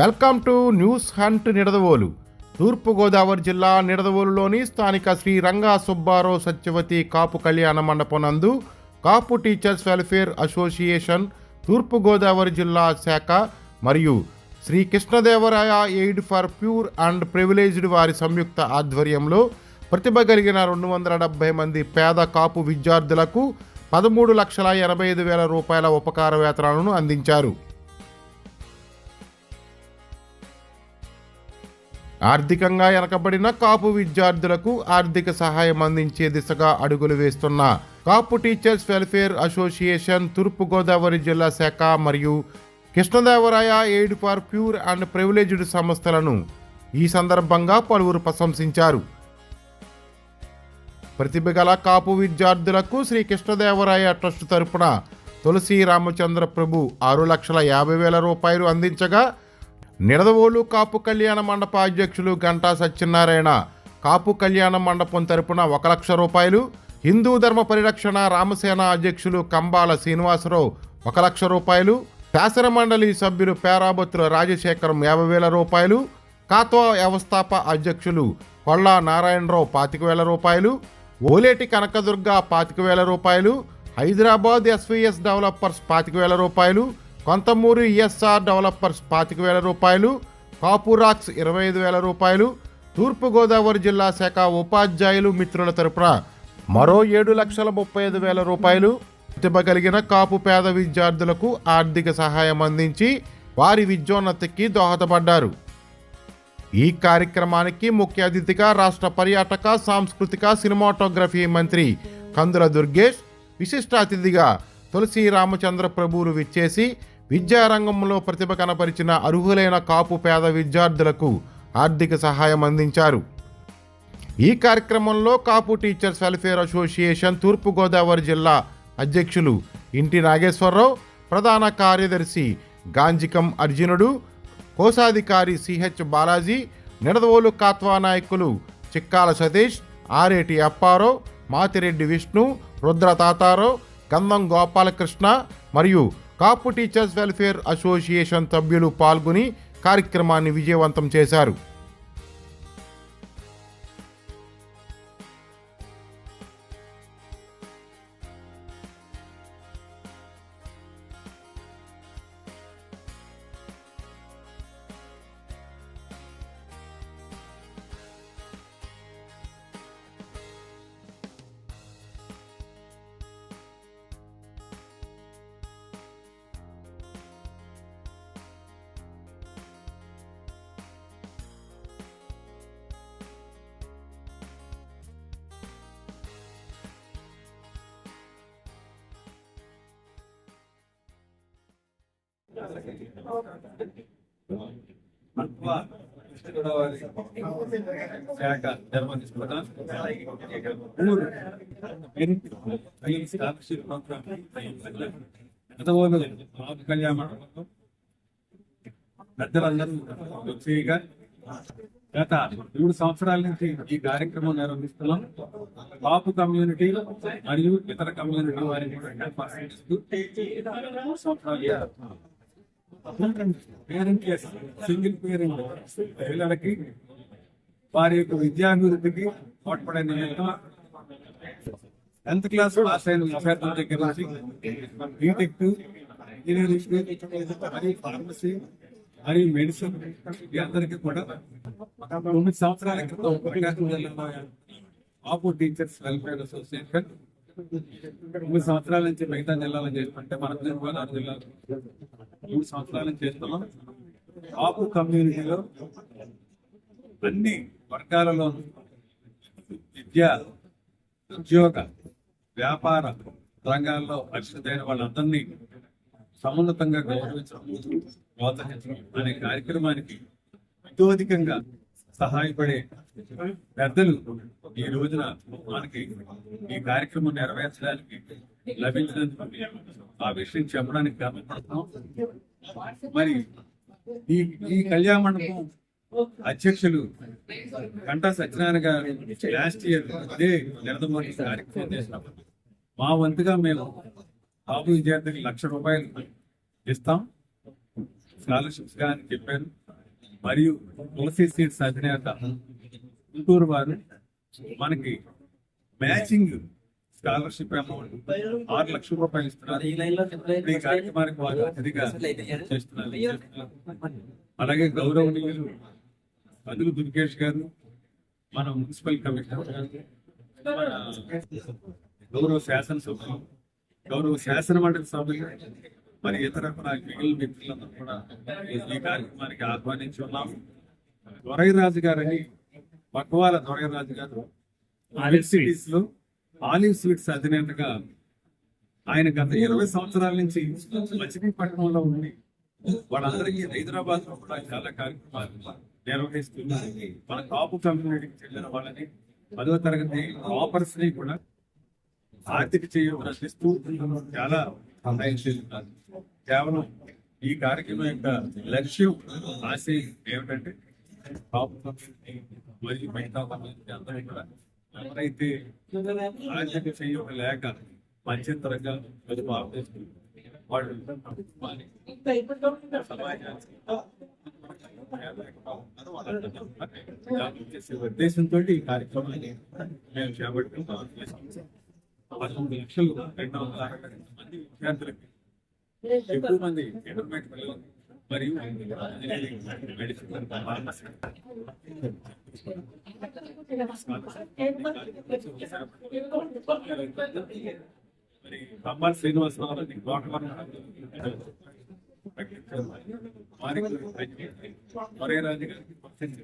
Welcome to News Hunt Nidadavolu. Thurpu Godavari జిల్లా నిడదవోలులోని స్థానిక శ్రీ రంగా సుబ్బారావు సత్యవతి కాపు కళ్యాణ మండపం నందు Kapu teachers welfare association Thurpu Godavari జిల్లా శాఖ మరియు Shri Krishnadevaraya aid for poor and privileged వారి సంయుక్త ఆధ్వర్యంలో ప్రతిభ కలిగిన రెండు వందల డెబ్బై మంది పేద కాపు విద్యార్థులకు పదమూడు లక్షల ఎనభై ఐదు వేల రూపాయల ఉపకార వేతనాలను అందించారు. ఆర్థికంగా వెనకబడిన కాపు విద్యార్థులకు ఆర్థిక సహాయం అందించే దిశగా అడుగులు వేస్తున్న Kapu teachers welfare association Thurpu Godavari జిల్లా శాఖ మరియు Krishnadevaraya aid for poor and privileged సంస్థలను ఈ సందర్భంగా పలువురు ప్రశంసించారు. ప్రతిభ గల కాపు విద్యార్థులకు శ్రీ కృష్ణదేవరాయ ట్రస్ట్ తరపున తులసి రామచంద్ర ప్రభు ఆరు లక్షల యాభై వేల రూపాయలు అందించగా నిడదవోలు కాపు కళ్యాణ మండప అధ్యక్షులు గంటా సత్యనారాయణ. కాపు కళ్యాణ మండపం తరపున ఒక లక్ష రూపాయలు హిందూ ధర్మ పరిరక్షణ రామసేన అధ్యక్షులు కంబాల శ్రీనివాసరావు ఒక లక్ష రూపాయలు శాసనమండలి సభ్యులు పేరాబత్తుల రాజశేఖరం యాభై వేల రూపాయలు కాత్వా వ్యవస్థాప అధ్యక్షులు కొల్లా నారాయణరావు పాతిక వేల రూపాయలు ఓలేటి కనకదుర్గ పాతిక వేల రూపాయలు హైదరాబాద్ ఎస్వీఎస్ డెవలపర్స్ పాతిక వేల రూపాయలు కొంతమూరు ఈఎస్ఆర్ డెవలపర్స్ పాతిక వేల రూపాయలు కాపురాక్స్ ఇరవై ఐదు వేల రూపాయలు తూర్పుగోదావరి జిల్లా శాఖ ఉపాధ్యాయులు మిత్రుల తరపున మరో ఏడు లక్షల ముప్పై ఐదు వేల రూపాయలు ప్రతిభ కలిగిన కాపు పేద విద్యార్థులకు ఆర్థిక సహాయం అందించి వారి విద్యోన్నతికి దోహదపడ్డారు. ఈ కార్యక్రమానికి ముఖ్య అతిథిగా రాష్ట్ర పర్యాటక సాంస్కృతిక సినిమాటోగ్రఫీ మంత్రి కందుల దుర్గేష్ విశిష్ట అతిథిగా తులసి రామచంద్ర ప్రభువులు విచ్చేసి విద్యారంగంలో ప్రతిభ కనపరిచిన అర్హులైన కాపు పేద విద్యార్థులకు ఆర్థిక సహాయం అందించారు. ఈ కార్యక్రమంలో Kapu teachers welfare association Thurpu Godavari జిల్లా అధ్యక్షులు ఇంటి నాగేశ్వరరావు ప్రధాన కార్యదర్శి గాంజికం అర్జునుడు కోశాధికారి సిహెచ్ బాలాజీ నిడదవోలు కాత్వా నాయకులు చిక్కాల సతీష్ ఆరేటి అప్పారావు మాతిరెడ్డి విష్ణు రుద్ర తాతారావు గంధం గోపాలకృష్ణ మరియు కాపు టీచర్స్ వెల్ఫేర్ అసోసియేషన్ సభ్యులు పాల్గొని కార్యక్రమాన్ని విజయవంతం చేశారు. గోదావరి శాఖ ధర్మ తీసుకుంటాం స్కాలర్షిప్ ప్రోగ్రామ్ గతవాళ్ళు కళ్యాణ పెద్దలందరూ గత మూడు సంవత్సరాల నుంచి ఈ కార్యక్రమం నిర్వహిస్తున్నాం. పాపు కమ్యూనిటీ మరియు ఇతర కమ్యూనిటీ వారిని కూడా పేరెంట్ కేసు సింగిల్ పేరెంట్ పిల్లలకి వారి యొక్క విద్యాభివృద్ధికి తోడ్పడే నిమిత్తం టెన్త్ క్లాస్ పాస్ అయిన విద్యార్థుల దగ్గర నుంచి బీటెక్ ఇంజనీరింగ్ మరియు ఫార్మసీ మరియు మెడిసిన్ ఈ అందరికీ కూడా తొమ్మిది సంవత్సరాల క్రితం ప్రకాశం ఆపు టీచర్స్ వెల్ఫేర్ అసోసియేషన్ మూడు సంవత్సరాల నుంచి మిగతా జిల్లాలో చేస్తుంటే మన గోదావరి జిల్లా మూడు సంవత్సరాల నుంచి చేస్తున్నాం కాపు కమ్యూనిటీలో అన్ని వర్గాలలో విద్య ఉద్యోగ వ్యాపార రంగాల్లో పరిస్థితైన వాళ్ళందరినీ సమున్నతంగా గౌరవించడం ప్రోత్సహించడం అనే కార్యక్రమానికి అత్యధికంగా సహాయపడే పెద్దలు ఈ రోజున మనకి ఈ కార్యక్రమం నెరవేర్చడానికి లభించినందుకు ఆ విషయం చెప్పడానికి గర్వపడుతున్నాం. మరి ఈ ఈ కళ్యాణ మండపం అధ్యక్షులు గంటా సత్యనారాయణ గారు లాస్ట్ ఇయర్ అదే నిరదమని కార్యక్రమం చేసినప్పుడు మా వంతుగా మేము బాబు విద్యార్థికి లక్ష రూపాయలు ఇస్తాం. స్కాలర్షిప్స్గా అని చెప్పారు. మరియు తులసి సీట్స్ అధినేత గుంటూరు వారు మనకి మ్యాచింగ్ స్కాలర్షిప్ అమౌంట్ ఆరు లక్షల రూపాయలు ఇస్తున్నారు. ఈ కార్యక్రమానికి వారు అతిథిగా చేస్తున్నారు. అలాగే గౌరవనీయులు అదులు దుర్గేష్ గారు మన మున్సిపల్ కమిషనర్ గారు గౌరవ శాసనసభ్యులు గౌరవ శాసన మండలి సభ్యులు మరి ఇతర కూడా మిగిలిన వ్యక్తులందరూ కూడా ఈ కార్యక్రమానికి ఆహ్వానించి ఉన్నాము దొరైరాజు గారని పక్వాల దొరైరాజు గారు ఆలివ్ స్వీట్స్లో ఆలివ్ స్వీట్స్ అధినేతగా ఆయన గత ఇరవై సంవత్సరాల నుంచి మచిలీపట్నంలో ఉండి వాళ్ళందరికీ హైదరాబాద్లో కూడా చాలా కార్యక్రమాలు నిర్వహిస్తున్నారు. మన కాపు కమ్యూనిటీకి చెందిన వాళ్ళని పదవ తరగతి టాపర్స్ని కూడా ఆర్థిక చేయడం అందిస్తూ చాలా సహాయం చేస్తున్నారు కేవలం ఈ కార్యక్రమం యొక్క లక్ష్యం ఆశయం ఏమిటంటే మరియు మిగతా అందరూ కూడా ఎవరైతే ఆర్థిక చేయడం లేక మధ్యంతరంగా పొదుపు ఆపేస్తూ వాళ్ళు సమాజానికి ఉద్దేశంతో ఈ కార్యక్రమాన్ని మేము చేపట్టుకుంటాం పంతొమ్మిది లక్షలు రెండు వందల అరవై మంది విద్యార్థులకి ఎక్కువ మంది పిల్లలు మరియు మెడిసిన్ ఫార్మసీ మరి శ్రీనివాసరావు గారిని గోటవరం గారికి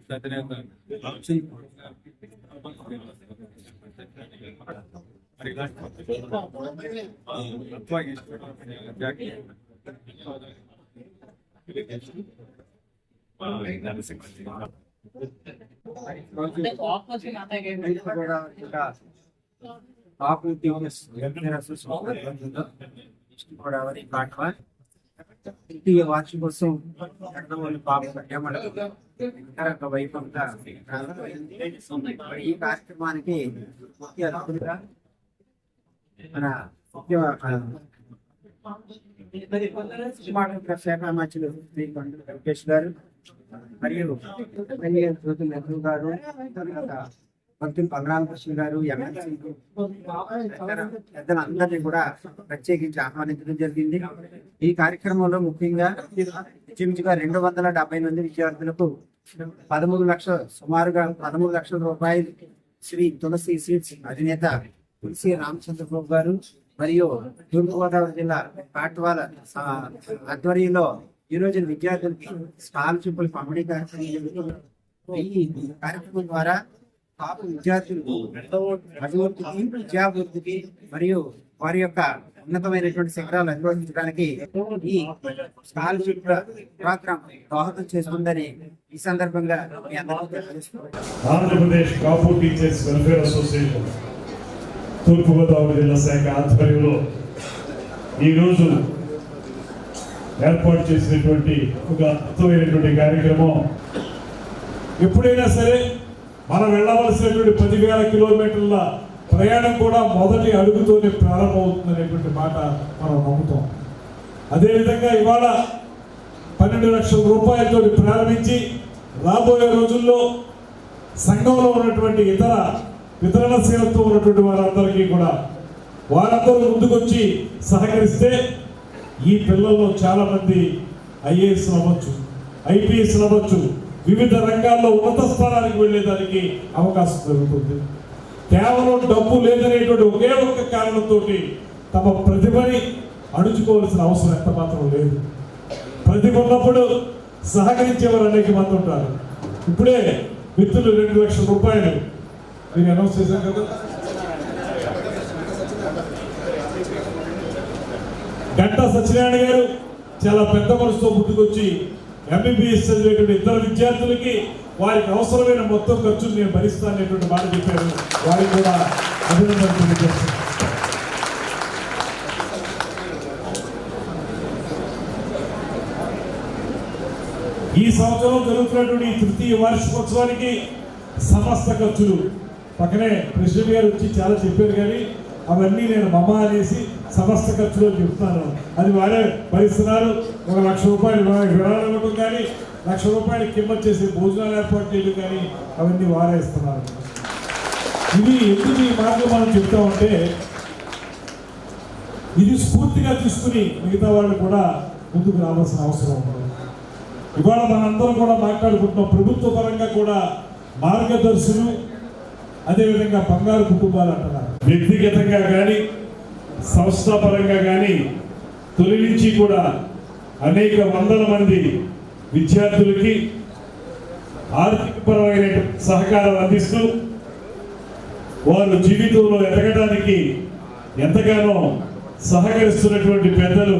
తత్వ ఈశ్వరుడు, జాకీ, ఆ, Narasimhaji. Kapu TS welfare association ఆధ్వర్యంలో ఈస్ట్ గోదావరి కాట్వ ద్వితీయ వార్షికోత్సవం ఎడదవల్లి పాప కట్యమండలం వికారక వైభవంగా ప్రారంభమైంది. మరి ఈ కార్యక్రమానికి ముఖ్య అతిథులుగా మన శాఖ శ్రీ వెంకటేష్ గారు మరియు నెహ్రూ గారు తర్వాత బలరామ కృష్ణ గారు పెద్దలందరినీ కూడా ప్రత్యేకించి ఆహ్వానించడం జరిగింది. ఈ కార్యక్రమంలో ముఖ్యంగా ఇంచుమించుగా రెండు వందల డెబ్బై మంది విద్యార్థులకు పదమూడు లక్షల సుమారుగా పదమూడు లక్షల రూపాయలు శ్రీ తులసి సీట్స్ అధినేత తులసి రామచంద్రబాబు గారు మరియు తూర్పుగోదావరి జిల్లా పాట్వాల ఆధ్వర్యంలో ఈ రోజు విద్యార్థులకి స్కాలర్షిప్లు పంపిణీ కార్యక్రమం ఈ కార్యక్రమం ద్వారా పాప విద్యార్థులు అభివృద్ధికి విద్యాభివృద్ధికి మరియు వారి యొక్క ఉన్నతమైనటువంటి శిఖరాలు అనుభవించడానికి ఈ స్కాలర్షిప్ ప్రోగ్రామ్ దోహదం చేస్తుందని ఈ సందర్భంగా మీ అందరికీ తెలియజేస్తున్నాను. Andhra Pradesh Kapu teachers welfare association. Thurpu Godavari జిల్లా శాఖ ఆధ్వర్యంలో ఈరోజు ఏర్పాటు చేసినటువంటి ఒక అద్భుతమైనటువంటి కార్యక్రమం. ఎప్పుడైనా సరే మనం వెళ్ళవలసినటువంటి పదివేల కిలోమీటర్ల ప్రయాణం కూడా మొదటి అడుగుతోనే ప్రారంభమవుతుందనేటువంటి మాట మనం నమ్ముతాం. అదేవిధంగా ఇవాళ పన్నెండు లక్షల రూపాయలతో ప్రారంభించి రాబోయే రోజుల్లో సంఘంలో ఉన్నటువంటి ఇతర వితరణశీలతో ఉన్నటువంటి వారందరికీ కూడా వారందరూ ముందుకొచ్చి సహకరిస్తే ఈ పిల్లల్లో చాలామంది ఐఏఎస్ అవ్వచ్చు ఐపీఎస్ అవ్వచ్చు వివిధ రంగాల్లో ఉన్నత స్థానానికి వెళ్ళేదానికి అవకాశం దొరుకుతుంది. కేవలం డబ్బు లేదనేటువంటి ఒకే ఒక్క కారణంతో తమ ప్రతిభని అణుచుకోవాల్సిన అవసరం ఎంత మాత్రం లేదు. ప్రతిభ ఉన్నప్పుడు సహకరించేవారు అనేక మంది ఉంటారు. ఇప్పుడే మిత్రులు రెండు లక్షల రూపాయలు మీరు అనౌన్స్ చేశాను కదా గంటా సత్యనారాయణ గారు చాలా పెద్ద మనసుతో పుట్టుకొచ్చి ఎంబీబీఎస్ చదివేటువంటి ఇద్దరు విద్యార్థులకి వారికి అవసరమైన మొత్తం ఖర్చులు నేను భరిస్తాననేటువంటి మాట చెప్పారు. వారికి కూడా అభినందనలు తెలియజేస్తాను ఈ సంవత్సరం జరుగుతున్నటువంటి ఈ తృతీయ వార్షికోత్సవానికి సమస్త ఖర్చులు పక్కనే ప్రెసిడెంట్ గారు వచ్చి చాలా చెప్పారు కానీ అవన్నీ నేను మమ్మ అనేసి సమస్త ఖర్చులో చెప్తాను. అది వారే భరిస్తున్నారు. ఒక లక్ష రూపాయలు వివరాలు విరాళం ఇవ్వడం కానీ లక్ష రూపాయలు కింద చేసి భోజనాలు ఏర్పాటు చేయడం కానీ అవన్నీ వారే ఇస్తున్నారు. ఇది ఎందుకు ఈ మార్గం మనం చెప్తామంటే ఇది స్ఫూర్తిగా తీసుకుని మిగతా వాళ్ళు కూడా ముందుకు రావాల్సిన అవసరం ఉంది ఇవాళ మనందరం కూడా మాట్లాడుకుంటున్నాం. ప్రభుత్వ పరంగా కూడా మార్గదర్శులు అదేవిధంగా బంగారు కుటుంబాలు అంటున్నారు. వ్యక్తిగతంగా కానీ సంస్థాపరంగా కానీ తొలి నుంచి కూడా అనేక వందల మంది విద్యార్థులకి ఆర్థికపరమైన సహకారం అందిస్తూ వారు జీవితంలో ఎదగడానికి ఎంతగానో సహకరిస్తున్నటువంటి పెద్దలు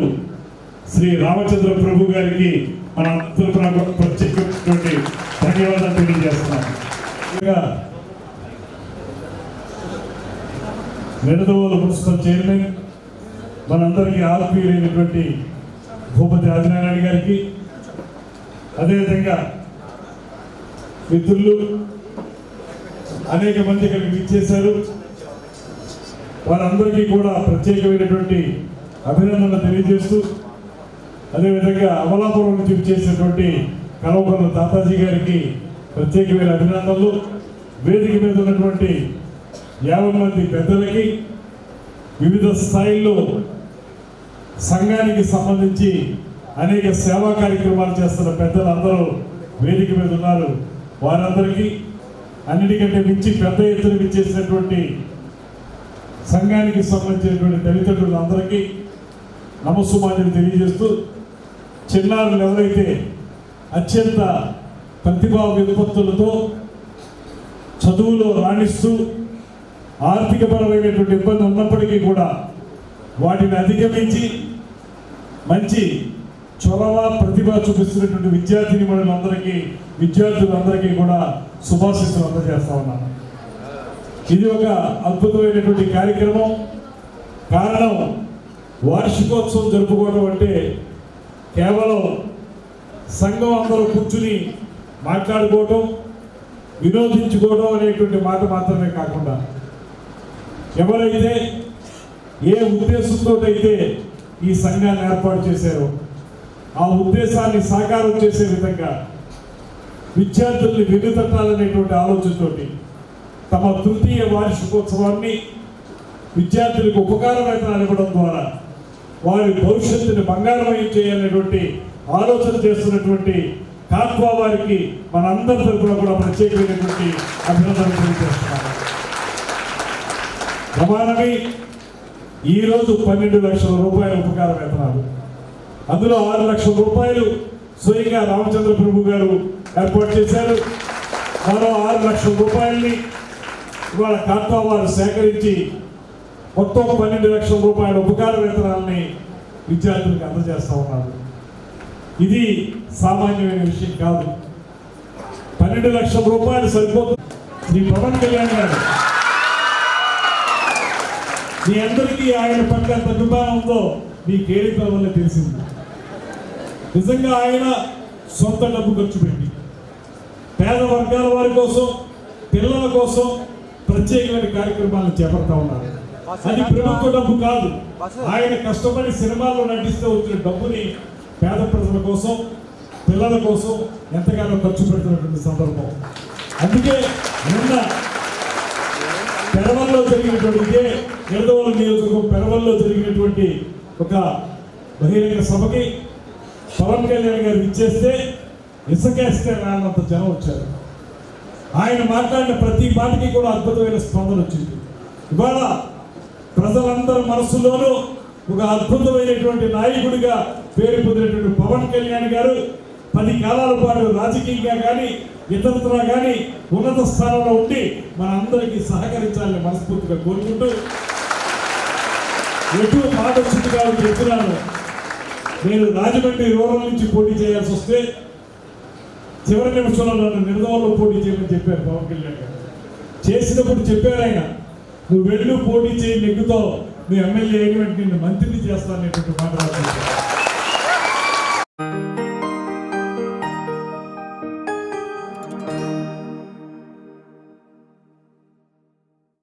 శ్రీ రామచంద్ర ప్రభు గారికి మన తరపున ప్రత్యేకమైనటువంటి ధన్యవాదాలు తెలియజేస్తున్నాం నిడదవోలు మున్సిపల్ చైర్మన్ మనందరికీ ఆత్మీయులైనటువంటి భూపతి ఆదినారాయణ గారికి అదేవిధంగా మిత్రులు అనేక మంది ఇక్కడికి ఇచ్చేశారు వారందరికీ కూడా ప్రత్యేకమైనటువంటి అభినందనలు తెలియజేస్తూ అదేవిధంగా అమలాపురం నుంచి చేసినటువంటి కలవకొండ తాతాజీ గారికి ప్రత్యేకమైన అభినందనలు. వేదిక మీద ఉన్నటువంటి యాభై మంది పెద్దలకి వివిధ స్థాయిల్లో సంఘానికి సంబంధించి అనేక సేవా కార్యక్రమాలు చేస్తున్న పెద్దలందరూ వేదిక మీద ఉన్నారు. వారందరికీ అన్నిటికంటే మించి పెద్ద ఎత్తున విచ్చేసినటువంటి సంఘానికి సంబంధించినటువంటి తల్లిదండ్రులందరికీ నమస్సుమాజలు తెలియజేస్తూ చిన్నారులు ఎవరైతే అత్యంత ప్రతిభా విపత్తులతో చదువులో రాణిస్తూ ఆర్థికపరమైనటువంటి ఇబ్బంది ఉన్నప్పటికీ కూడా వాటిని అధిగమించి మంచి చొరవ ప్రతిభ చూపిస్తున్నటువంటి విద్యార్థిని మనులందరికీ విద్యార్థులందరికీ కూడా శుభాశిస్సులు అందజేస్తా ఉన్నాను. ఇది ఒక అద్భుతమైనటువంటి కార్యక్రమం. కారణం వార్షికోత్సవం జరుపుకోవడం అంటే కేవలం సంఘం అందరూ కూర్చుని మాట్లాడుకోవటం వినోదించుకోవడం అనేటువంటి మాట మాత్రమే కాకుండా ఎవరైతే ఏ ఉద్దేశంతో అయితే ఈ సంఘాన్ని ఏర్పాటు చేశారో ఆ ఉద్దేశాన్ని సాకారం చేసే విధంగా విద్యార్థుల్ని వెన్నుతట్టాలనేటువంటి ఆలోచనతోటి తమ తృతీయ వార్షికోత్సవాన్ని విద్యార్థులకు ఉపకార వేతనాలు ఇవ్వడం ద్వారా వారి భవిష్యత్తుని బంగారమయం చేయాలనేటువంటి ఆలోచన చేస్తున్నటువంటి కాత్వా వారికి మనందరి తరఫున కూడా ప్రత్యేకమైనటువంటి అభినందనలు తెలియజేస్తున్నారు కుమారవి ఈరోజు పన్నెండు లక్షల రూపాయల ఉపకార వేతనాలు అందులో ఆరు లక్షల రూపాయలు స్వయంగా రామచంద్ర ప్రభు గారు ఏర్పాటు చేశారు. మరో ఆరు లక్షల రూపాయల్ని ఇవాళ కాత్వా వారు సేకరించి మొత్తం పన్నెండు లక్షల రూపాయల ఉపకార వేతనాలని విద్యార్థులకు అందజేస్తూ ఉన్నారు. ఇది సామాన్యమైన విషయం కాదు. పన్నెండు లక్షల రూపాయలు సరిపోతుంది. శ్రీ పవన్ కళ్యాణ్ గారు మీ అందరికీ ఆయన పట్ల ఎంత అభిమానం ఉందో మీ కేరికల వల్ల తెలిసింది. నిజంగా ఆయన సొంత డబ్బు ఖర్చు పెట్టి పేద వర్గాల వారి కోసం పిల్లల కోసం ప్రత్యేకమైన కార్యక్రమాలను చేపడతా ఉన్నారు. అది ప్రభుత్వ డబ్బు కాదు. ఆయన కష్టపడి సినిమాల్లో నటిస్తూ వచ్చిన డబ్బుని పేద ప్రజల కోసం పిల్లల కోసం ఎంతగానో ఖర్చు పెడుతున్నటువంటి సందర్భం. అందుకే నిన్న పెరవల్లో జరిగినటువంటి ఇదే నిడదవల నియోజకవర్గం పెరవల్లో జరిగినటువంటి ఒక బహిరంగ సభకి పవన్ కళ్యాణ్ గారు ఇచ్చేస్తే ఇసుకేస్తే రానంత జనం వచ్చారు. ఆయన మాట్లాడిన ప్రతి మాటకి కూడా అద్భుతమైన స్పందన వచ్చింది. ఇవాళ ప్రజలందరి మనసులోనూ ఒక అద్భుతమైనటువంటి నాయకుడిగా పేరు పొందినటువంటి పవన్ కళ్యాణ్ గారు పది కాలాల పాటు రాజకీయంగా కానీ ఇతరత్రా కానీ ఉన్నత స్థానంలో ఉండి మనందరికీ సహకరించాలని మనస్ఫూర్తిగా కోరుకుంటూ ఎక్కువ మాట వచ్చింది కాబట్టి చెప్తున్నాను నేను రాజమండ్రి రూరల్ నుంచి పోటీ చేయాల్సి వస్తే చివరి నిమిషంలో నన్ను నిర్దవంలో పోటీ చేయమని చెప్పారు పవన్ కళ్యాణ్ గారు. చేసినప్పుడు చెప్పారు ఆయన నువ్వు వెళ్ళు పోటీ చేయి నెగ్గుతావు. నువ్వు ఎమ్మెల్యే అయిన వెంటనే నిన్ను మంత్రిని చేస్తాననేటువంటి మాట